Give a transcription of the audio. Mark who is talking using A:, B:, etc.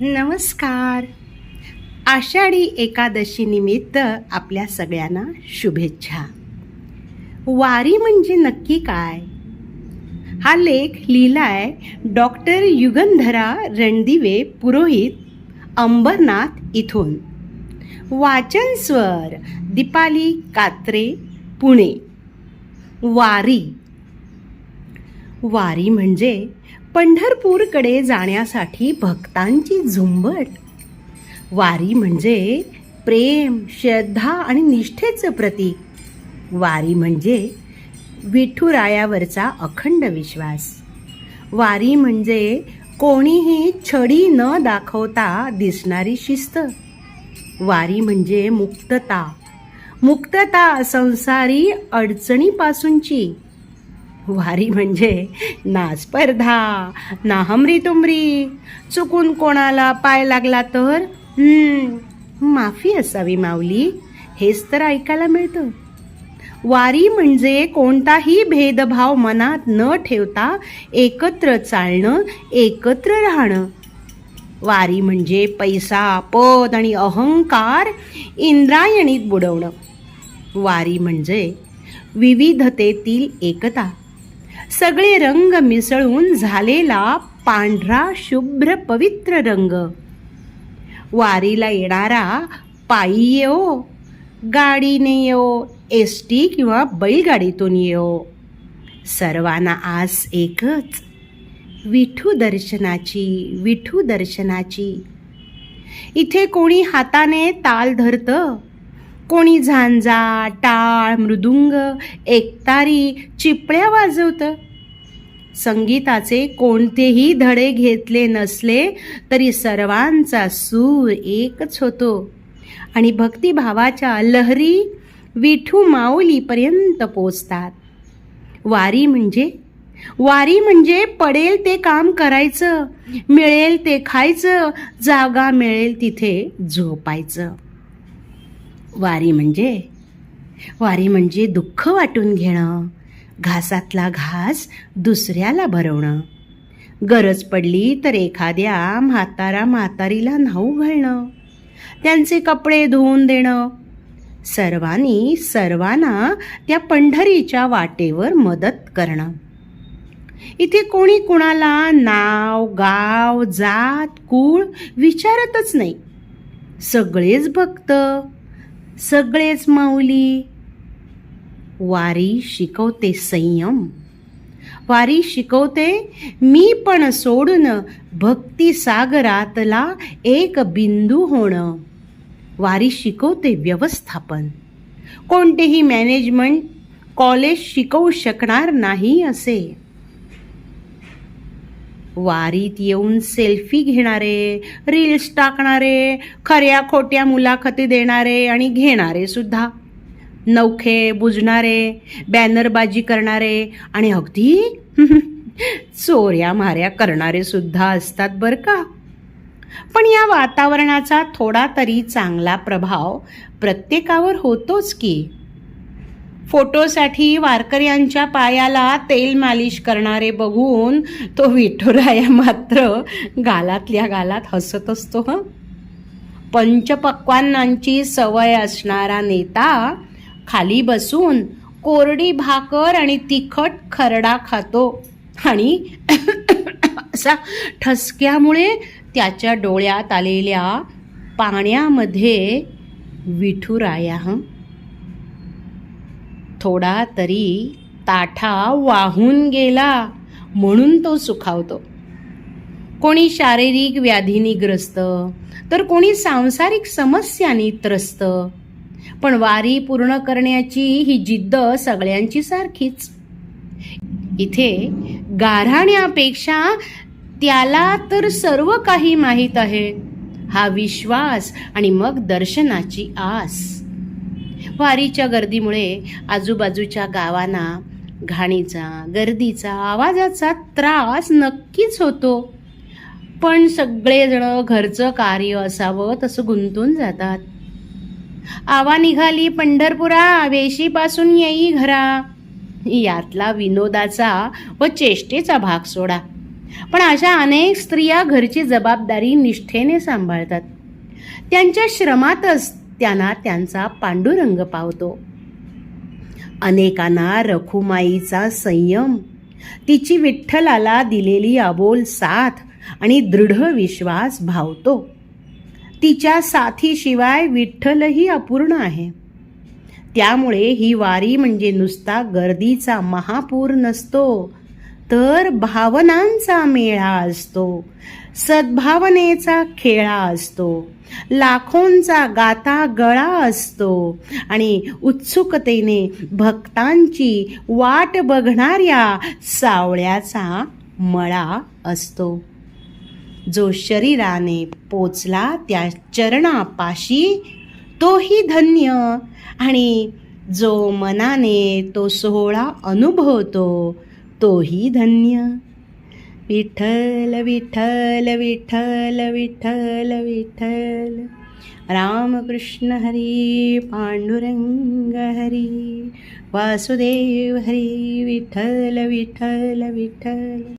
A: नमस्कार. आषाढी एकादशी निमित्त आपल्या सगळ्यांना शुभेच्छा. वारी म्हणजे नक्की काय? हा लेख लिहिलाय डॉक्टर युगंधरा रणदिवे पुरोहित अंबरनाथ इथून. वाचन स्वर दीपाली कात्रे पुणे. वारी वारी म्हणजे पंढरपूरकडे जाण्यासाठी भक्तांची झुंबड. वारी म्हणजे प्रेम श्रद्धा आणि निष्ठेचं प्रतीक. वारी म्हणजे विठुरायावरचा अखंड विश्वास. वारी म्हणजे कोणीही छडी न दाखवता दिसणारी शिस्त. वारी म्हणजे मुक्तता. मुक्तता संसारी अडचणीपासूनची. वारी म्हणजे ना स्पर्धा ना हमरी तुमरी चुकून कोणाला पाय लागला तर? माफी असावी माऊली. हेच तर ऐकायला मिळतं. वारी म्हणजे कोणताही भेदभाव मनात न ठेवता एकत्र चालणं एकत्र राहणं. वारी म्हणजे पैसा पद आणि अहंकार इंद्रायणीत बुडवणं. वारी म्हणजे विविधतेतील एकता. सगळे रंग मिसळून झालेला पांढरा शुभ्र पवित्र रंग. वारीला येणारा पायी येओ गाडीने येओ एस टी किंवा बैलगाडीतून येओ. सर्वांना आस एकच विठू दर्शनाची विठू दर्शनाची. इथे कोणी हाताने ताल धरतं कोणी झांजा टाळ मृदुंग एकतारी चिपळ्या वाजवतं. संगीताचे कोणतेही धडे घेतले नसले तरी सर्वांचा सूर एकच होतो. आणि भक्तिभावाच्या लहरी विठू माऊलीपर्यंत पोचतात. वारी म्हणजे? वारी म्हणजे पडेल ते काम करायचं मिळेल ते खायचं जागा मिळेल तिथे झोपायचं. वारी म्हणजे? वारी म्हणजे दुःख वाटून घेणं घासातला घास दुसऱ्याला भरवणं. गरज पडली तर एखाद्या म्हातारा म्हातारीला न्हाऊ घालणं त्यांचे कपडे धुवून देणं. सर्वांनी सर्वांना त्या पंढरीच्या वाटेवर मदत करणं. इथे कोणी कुणाला नाव गाव जात कुळ विचारतच नाही. सगळेच भक्त सगळेच माऊली. वारी शिकवते संयम. वारी शिकवते मी पण सोडून भक्ती सागरातला एक बिंदू होणं. वारी शिकवते व्यवस्थापन. कोणतेही मॅनेजमेंट कॉलेज शिकवू शकणार नाही असे. वारीत येऊन सेल्फी घेणारे रील्स टाकणारे खऱ्या खोट्या मुलाखती देणारे आणि घेणारे सुद्धा. नौखे बुजणारे बॅनरबाजी करणारे आणि अगदी चोऱ्या माऱ्या करणारे सुद्धा असतात बरं का? पण या वातावरणाचा थोडा तरी चांगला प्रभाव प्रत्येकावर होतोच की. फोटोसाठी वारकऱ्यांच्या पायाला तेल मालिश करणारे बघून तो विठुराया मात्र गालातल्या गालात हसत असतो ह. पंचपक्वांनांची सवय असणारा नेता खाली बसून कोरडी भाकर आणि तिखट खरडा खातो आणि असा ठसक्यामुळे त्याच्या डोळ्यात आलेल्या पाण्यामध्ये विठुराया हं. थोडा तरी ताठा वाहून गेला म्हणून तो सुखावतो. कोणी शारीरिक व्याधीनी ग्रस्त तर कोणी सांसारिक समस्यांनी त्रस्त. पण वारी पूर्ण करण्याची ही जिद्द सगळ्यांची सारखीच. इथे गाऱ्हाण्यापेक्षा त्याला तर सर्व काही माहीत आहे. हा विश्वास आणि मग दर्शनाची आस. वारीच्या गर्दीमुळे आजूबाजूच्या गावांना घाणीचा गर्दीचा आवाजाचा त्रास नक्कीच होतो. पण सगळेजण घरचं कार्य असावं तसं गुंतून जातात. आवा निघाली पंढरपुरा वेशीपासून येई घरा. यातला विनोदाचा व चेष्टेचा भाग सोडा. पण अशा अनेक स्त्रिया घरची जबाबदारी निष्ठेने सांभाळतात. त्यांच्या श्रमातच त्यांना त्यांचा पांडुरंग पावतो. अनेकांना रखुमाईचा संयम तिची विठ्ठलाला दिलेली अबोल साथ आणि दृढ विश्वास भावतो. तिच्या साथीशिवाय विठ्ठलही अपूर्ण आहे. त्यामुळे ही वारी म्हणजे नुसता गर्दीचा महापूर नसतो. तर भावनांचा मेळा असतो. सद्भावनेचा खेळा असतो. लाखोंचा गाता गळा असतो. आणि उत्सुकतेने भक्तांची वाट बघणाऱ्या सावळ्याचा मळा असतो. जो शरीराने पोचला त्या चरणापाशी तोही धन्य. आणि जो मनाने तो सोहळा अनुभवतो तोही धन्य। विठ्ठल विठ्ठल विठ्ठल विठ्ठल विठ्ठल। रामकृष्ण हरी पांडुरंग हरी वासुदेव हरी विठ्ठल विठ्ठल विठ्ठल।